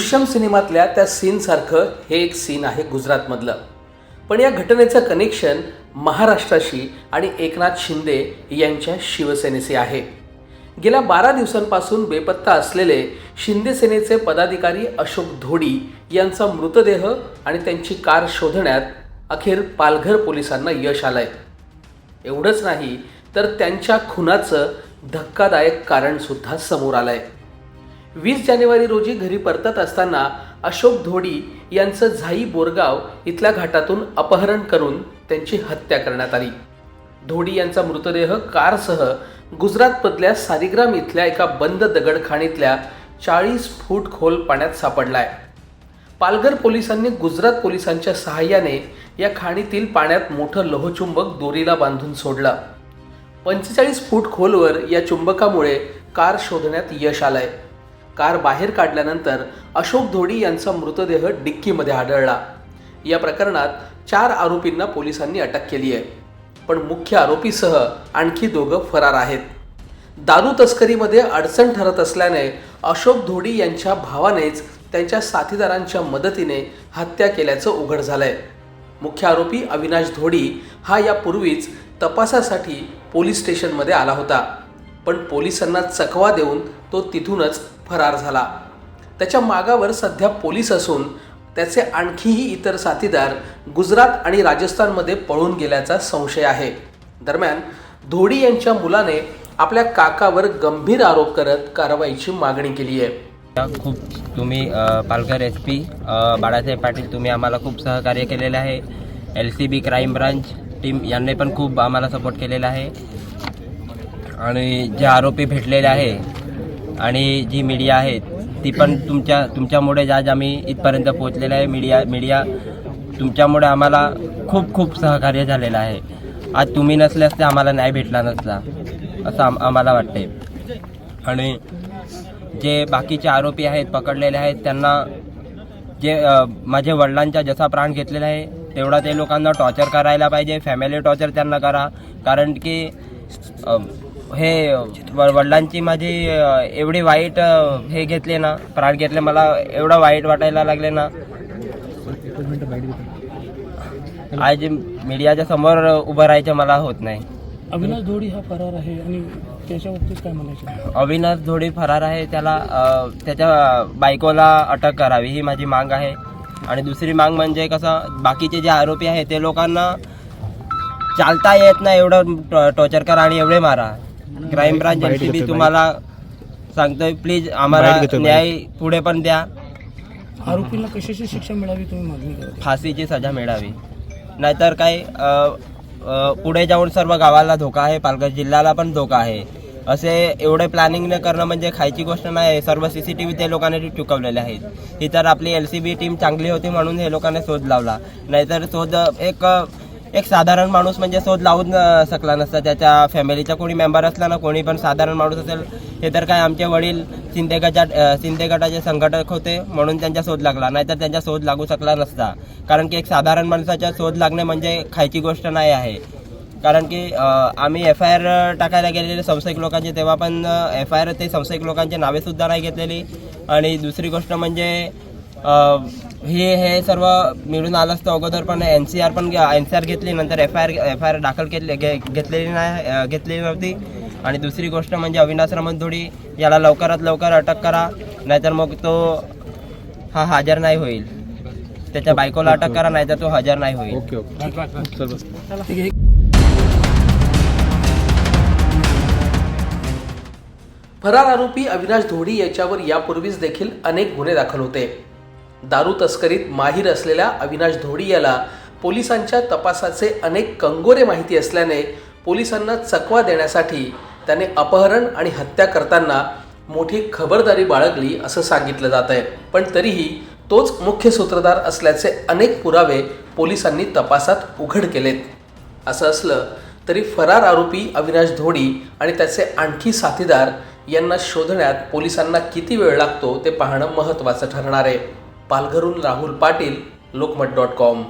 दृश्यम सिनेमातल्या त्या सीनसारखं हे एक सीन आहे गुजरातमधलं. पण या घटनेचं कनेक्शन महाराष्ट्राशी आणि एकनाथ शिंदे यांच्या शिवसेनेशी आहे. गेल्या बारा दिवसांपासून बेपत्ता असलेले शिंदे सेनेचे पदाधिकारी अशोक धोडी यांचा मृतदेह आणि त्यांची कार शोधण्यात अखेर पालघर पोलिसांना यश आलंय. एवढंच नाही तर त्यांच्या खुनाचं धक्कादायक कारणसुद्धा समोर समोर आलंय. वीस जानेवारी रोजी घरी परतत असताना अशोक धोडी यांचं झाई बोरगाव इथल्या घाटातून अपहरण करून त्यांची हत्या करण्यात आली. धोडी यांचा मृतदेह कारसह गुजरातमधल्या सारीग्राम इथल्या एका बंद दगडखाणीतल्या चाळीस फूट खोल पाण्यात सापडलाय. पालघर पोलिसांनी गुजरात पोलिसांच्या सहाय्याने या खाणीतील पाण्यात मोठं लोहचुंबक दोरीला बांधून सोडलं. पंचेचाळीस फूट खोलवर या चुंबकामुळे कार शोधण्यात यश आलंय. कार बाहेर काढल्यानंतर अशोक धोडी यांचा मृतदेह डिक्कीमध्ये आढळला. या प्रकरणात चार आरोपींना पोलिसांनी अटक केली आहे. पण मुख्य आरोपीसह आणखी दोघं फरार आहेत. दारू तस्करीमध्ये अडचण ठरत असल्याने अशोक धोडी यांच्या भावानेच त्यांच्या साथीदारांच्या मदतीने हत्या केल्याचं उघड झालंय. मुख्य आरोपी अविनाश धोडी हा यापूर्वीच तपासासाठी पोलीस स्टेशनमध्ये आला होता. पण पोलिसांना चकवा देऊन तो तिथूनच फरार झाला. त्याच्या मागावर सध्या पोलीस असून त्याचे आणखीही इतर साथीदार गुजरात आणि राजस्थानमध्ये पळून गेल्याचा संशय आहे. दरम्यान धोडी यांच्या मुलाने आपल्या काकावर गंभीर आरोप करत कारवाईची मागणी केली आहे. खूप तुम्ही पालघर एस पी बाळासाहेब पाटील तुम्ही आम्हाला खूप सहकार्य केलेलं आहे. L C B crime branch team यांनी पण खूप आम्हाला सपोर्ट केलेला आहे. आणि जे आरोपी भेटलेले आहे आणि जी मीडिया आहे ती पण तुमच्या तुमच्यामुळे आज आम्ही इथपर्यंत पोहोचलेलं आहे. मीडिया मीडिया तुमच्यामुळे आम्हाला खूप खूप सहकार्य झालेलं आहे. आज तुम्ही नसल्यास ते आम्हाला न्याय भेटला नसता असं आम आम्हाला वाटते आणि जे बाकीचे आरोपी आहेत पकडलेले आहेत त्यांना जे माझ्या वडिलांचा जसा प्राण घेतलेला आहे तेवढा ते लोकांना टॉर्चर करायला पाहिजे फॅमिली टॉर्चर त्यांना करा. कारण की हे वडिलांची माझी एवढी वाईट हे घेतले ना प्राण घेतले मला एवढं वाईट वाटायला लागले ना. आज मीडियाच्या समोर उभं राहायचं मला होत नाही. अविनाश धोडी हा फरार आहे आणि त्याच्या बाबतीत काय म्हणायचं? अविनाश धोडी फरार आहे त्याला त्याच्या बायकोला अटक करावी ही माझी मांग आहे. आणि दुसरी मांग म्हणजे कसं बाकीचे जे आरोपी आहेत ते लोकांना चालता येत नाही एवढं टॉ- टॉर्चर करा आणि एवढे मारा. क्राईम ब्रांच एनसीबी तुम्हाला सांगतोय प्लीज आम्हाला न्याय पुढे पण द्या. आरोपींना कशाची शिक्षा मिळावी तुम्ही मागणी करत फाशीची सजा मिळावी. नाहीतर काय पुढे जाऊन सर्व गावाला धोका आहे पालघर जिल्ह्याला पण धोका आहे. असे एवढे प्लॅनिंग न करणं म्हणजे खायची गोष्ट नाही सर्व सी सी टी व्ही ते लोकांनी चुकवलेले आहेत. ही तर आपली एल सी बी टीम चांगली होती म्हणून हे लोकांनी शोध लावला. नाहीतर शोध एक एक साधारण माणूस म्हणजे शोध लावून शकला नसता. त्याच्या फॅमिलीचा कोणी मेंबर असला ना कोणी पण साधारण माणूस असेल हे तर काय आमचे वडील शिंदे गटाच्या शिंदे गटाचे संघटक होते म्हणून त्यांचा शोध लागला. नाहीतर त्यांचा शोध लागू शकला नसता. कारण की एक साधारण माणसाचा शोध लागणे म्हणजे खायची गोष्ट नाही आहे. कारण की आम्ही एफ आय आर टाकायला गेलेले संशयिक लोकांचे तेव्हा पण एफ आय आर ते संशयिक लोकांची नावेसुद्धा नाही घेतलेली. आणि दुसरी गोष्ट म्हणजे हे हे सर्व मिळून आलं असतं अगोदर पण एन सी आर पण एन सी आर घेतली नंतर F I R F I R दाखल केली घे- घेतलेली नाही घेतलेली नव्हती. आणि दुसरी गोष्ट म्हणजे अविनाश रमणधोडी याला लवकरात लवकर अटक करा नाहीतर मग तो हा हजर नाही होईल. त्याच्या बायकोला अटक करा नाहीतर तो हजर नाही होईल. फरार आरोपी अविनाश धोडी याच्यावर यापूर्वीच देखील अनेक गुन्हे दाखल होते. दारू तस्करीत माहीर असलेल्या अविनाश धोडी याला पोलिसांच्या तपासाचे अनेक कंगोरे माहिती असल्याने पोलिसांना चकवा देण्यासाठी त्याने अपहरण आणि हत्या करताना मोठी खबरदारी बाळगली असं सांगितलं जात आहे. पण तरीही तोच मुख्य सूत्रधार असल्याचे अनेक पुरावे पोलिसांनी तपासात उघड केलेत. असं असलं तरी फरार आरोपी अविनाश धोडी आणि त्याचे आणखी साथीदार यांना शोधण्यात पोलिसांना किती वेळ लागतो ते पाहणं महत्त्वाचं ठरणार आहे. पालघरून राहुल पाटील लोकमत डॉट कॉम.